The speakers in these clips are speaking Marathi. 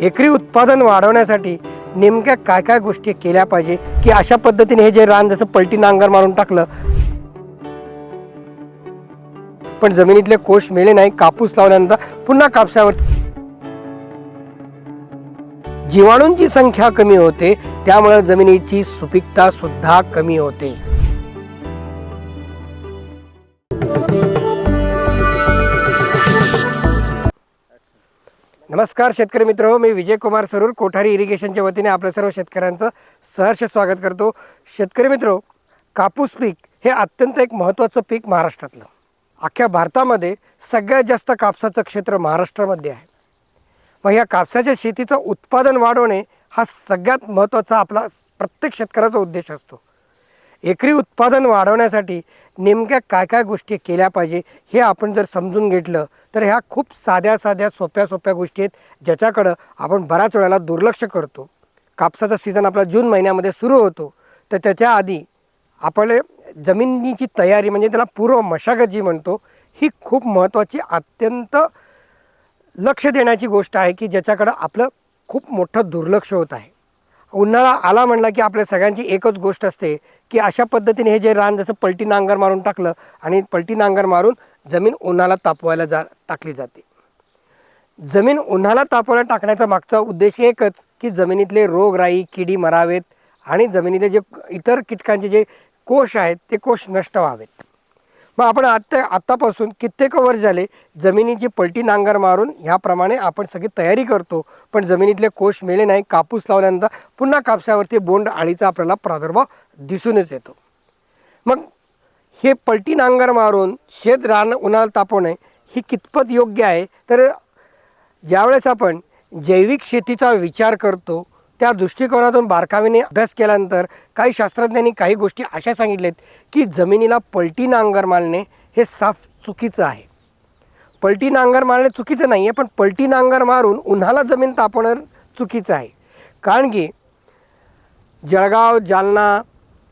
एकरी उत्पादन वाढवण्यासाठी नेमक्या काय काय गोष्टी केल्या पाहिजे? की अशा पद्धतीने हे जे रान जसं पलटी नांगर मारून टाकलं पण जमिनीतले कोष मेले नाही कापूस लावल्यानंतर पुन्हा कापसावर जीवाणूंची संख्या कमी होते त्यामुळे जमिनीची सुपीकता सुद्धा कमी होते. नमस्कार शेतकरी मित्र मी विजय कुमार सरूर कोठारी इरिगेशनच्या वतीने आपल्या सर्व शेतकऱ्यांचं सहर्ष स्वागत करतो. शेतकरी मित्र कापूस पीक हे अत्यंत एक महत्त्वाचं पीक महाराष्ट्रातलं. अख्ख्या भारतामध्ये सगळ्यात जास्त कापसाचं क्षेत्र महाराष्ट्रामध्ये आहे. मग या कापसाच्या शेतीचं उत्पादन वाढवणे हा सगळ्यात महत्त्वाचा आपला प्रत्येक शेतकऱ्याचा उद्देश असतो. एकरी उत्पादन वाढवण्यासाठी नेमक्या काय काय गोष्टी केल्या पाहिजे हे आपण जर समजून घेतलं तर ह्या खूप साध्या साध्या सोप्या सोप्या गोष्टी आहेत ज्याच्याकडं आपण बऱ्याच वेळेला दुर्लक्ष करतो. कापसाचा सीझन आपला जून महिन्यामध्ये सुरू होतो. तर त्याच्या आधी आपले जमिनीची तयारी म्हणजे त्याला पूर्व मशागत जी म्हणतो ही खूप महत्त्वाची अत्यंत लक्ष देण्याची गोष्ट आहे की ज्याच्याकडं आपलं खूप मोठं दुर्लक्ष होत आहे. उन्हाळा आला म्हणला की आपल्या सगळ्यांची एकच गोष्ट असते की अशा पद्धतीने हे जे रान जसं पलटी नांगर मारून टाकलं आणि पलटी नांगर मारून जमीन उन्हाला तापवायला जा टाकली जाते. जमीन उन्हाला तापवायला टाकण्याचा मागचा उद्देश एकच की जमिनीतले रोगराई किडी मरावेत आणि जमिनीतले जे इतर कीटकांचे जे कोश आहेत ते कोश नष्ट व्हावेत. मग आपण आत्ता आत्तापासून कित्येक वर्ष झाले जमिनीची पलटी नांगर मारून ह्याप्रमाणे आपण सगळी तयारी करतो. पण जमिनीतले कोश मेले नाही कापूस लावल्यानंतर पुन्हा कापसावरती बोंड आळीचा आपल्याला प्रादुर्भाव दिसूनच येतो. मग हे पलटी नांगर मारून शेत रान उन्हाळा तापवणे ही कितपत योग्य आहे? तर ज्यावेळेस आपण जैविक शेतीचा विचार करतो त्या दृष्टिकोनातून बारकावीने अभ्यास केल्यानंतर काही शास्त्रज्ञांनी काही गोष्टी अशा सांगितल्यात की जमिनीला पलटी नांगर मारणे हे साफ चुकीचं आहे. पलटी नांगर मारणे चुकीचं नाही आहे पण पलटी नांगर मारून उन्हाला जमीन तापवणं चुकीचं आहे. कारण की जळगाव जालना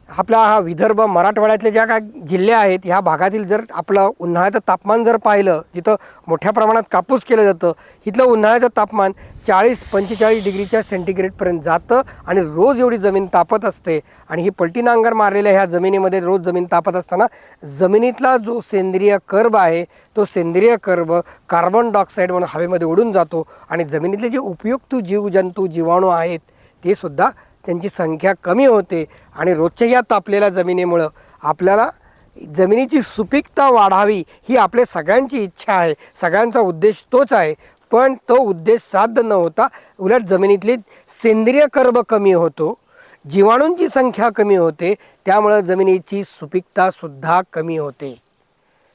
आपला हा विदर्भ मराठवाड्यातले ज्या काय जिल्हे आहेत ह्या भागातील जर आपलं उन्हाळ्याचं तापमान जर पाहिलं जिथं मोठ्या प्रमाणात कापूस केलं जातं इथलं उन्हाळ्याचं तापमान चाळीस पंचेचाळीस डिग्रीच्या सेंटीग्रेडपर्यंत जातं आणि रोज एवढी जमीन तापत असते. आणि ही पलटी नांगर मारलेल्या ह्या जमिनीमध्ये रोज जमीन तापत असताना जमिनीतला जो सेंद्रिय कर्ब आहे तो सेंद्रिय कर्ब कार्बन डायऑक्साईड म्हणून हवेमध्ये उडून जातो आणि जमिनीतले जे उपयुक्त जीवजंतू जीवाणू आहेत ते सुद्धा त्यांची संख्या कमी होते आणि रोजच्या या तापलेल्या जमिनीमुळं आपल्याला जमिनीची सुपीकता वाढावी ही आपल्या सगळ्यांची इच्छा आहे. सगळ्यांचा उद्देश तोच आहे. पण तो उद्देश साध्य न होता उलट जमिनीतली सेंद्रिय कर्ब कमी होतो. जीवाणूंची संख्या कमी होते. त्यामुळं जमिनीची सुपीकतासुद्धा कमी होते.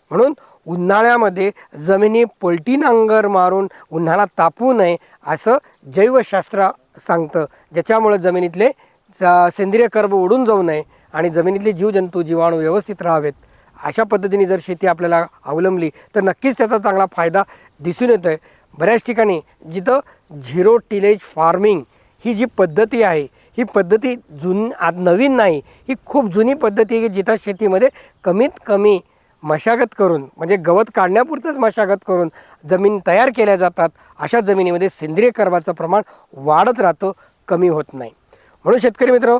म्हणून उन्हाळ्यामध्ये जमिनी पलटी नांगर मारून उन्हाळा तापू नये असं जैवशास्त्र सांगतं. ज्याच्यामुळं जमिनीतले स- सेंद्रिय कर्ब उडून जाऊ नये आणि जमिनीतले जीवजंतू जीवाणू व्यवस्थित राहावेत. अशा पद्धतीने जर शेती आपल्याला अवलंबली तर नक्कीच त्याचा चांगला फायदा दिसून येतो आहे बऱ्याच ठिकाणी जिथं झिरो टिलेज फार्मिंग ही जी पद्धती आहे ही पद्धती जुन आज नवीन नाही. ही खूप जुनी पद्धती आहे की जिथं शेतीमध्ये कमीत कमी मशागत करून म्हणजे गवत काढण्यापुरतंच मशागत करून जमीन तयार केल्या जातात अशा जमिनीमध्ये सेंद्रिय कर्बाचं प्रमाण वाढत राहतं कमी होत नाही. म्हणून शेतकरी मित्र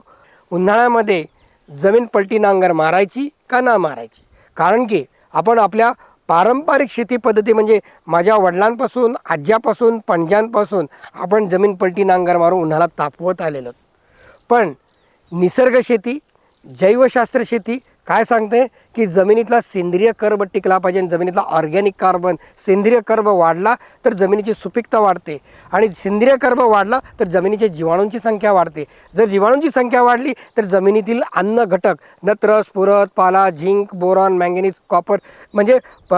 उन्हाळ्यामध्ये जमीन पलटी नांगर मारायची का ना मारायची? कारण की आपण आपल्या पारंपरिक शेती पद्धती म्हणजे माझ्या वडिलांपासून आज्यापासून पणज्यांपासून आपण जमीन पलटी नांगर मारून उन्हाला तापवत आलेलो पण निसर्ग शेती जैवशास्त्र शेती काय सांगते की जमिनीतला सेंद्रिय कर्ब टिकला पाहिजे आणि जमिनीतला ऑर्गॅनिक कार्बन सेंद्रिय कर्ब वाढला तर जमिनीची सुपीकता वाढते. आणि सेंद्रिय कर्ब वाढला तर जमिनीच्या जीवाणूंची संख्या वाढते. जर जीवाणूंची संख्या वाढली तर जमिनीतील अन्न घटक नत्र स्फुरत पाला झिंक बोरॉन मँगनीज कॉपर म्हणजे प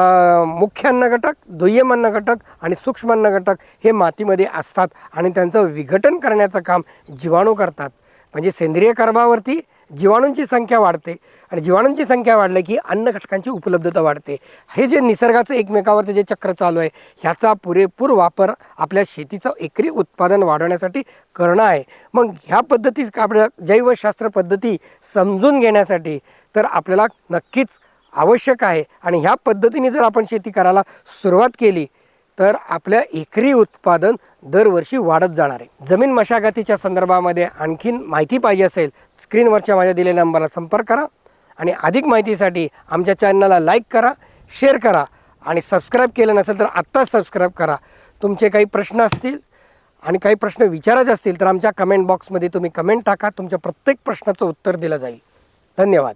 मुख्य अन्न घटक दुय्यम अन्न घटक आणि सूक्ष्म अन्न घटक हे मातीमध्ये असतात आणि त्यांचं विघटन करण्याचं काम जीवाणू करतात. म्हणजे सेंद्रिय कर्बावरती जीवाणूंची संख्या वाढते आणि जीवाणूंची संख्या वाढली की अन्न घटकांची उपलब्धता वाढते. हे जे निसर्गाचं एकमेकावरचं जे चक्र चालू आहे ह्याचा पुरेपूर वापर आपल्या शेतीचं एकरी उत्पादन वाढवण्यासाठी करणं आहे. मग ह्या पद्धती आपल्या जैवशास्त्र पद्धती समजून घेण्यासाठी तर आपल्याला नक्कीच आवश्यक आहे. आणि ह्या पद्धतीने जर आपण शेती करायला सुरुवात केली तर आपल्या एकरी उत्पादन दरवर्षी वाढत जाणार आहे. जमीन मशागतीच्या संदर्भामध्ये आणखीन माहिती पाहिजे असेल स्क्रीनवरच्या माझ्या दिलेल्या नंबरला संपर्क करा आणि अधिक माहितीसाठी आमच्या चॅनलला लाईक करा शेअर करा आणि सबस्क्राईब केलं नसेल तर आत्ताच सबस्क्राईब करा. तुमचे काही प्रश्न असतील आणि काही प्रश्न विचारायचे असतील तर आमच्या कमेंट बॉक्समध्ये तुम्ही कमेंट टाका. तुमच्या प्रत्येक प्रश्नाचं उत्तर दिलं जाईल. धन्यवाद.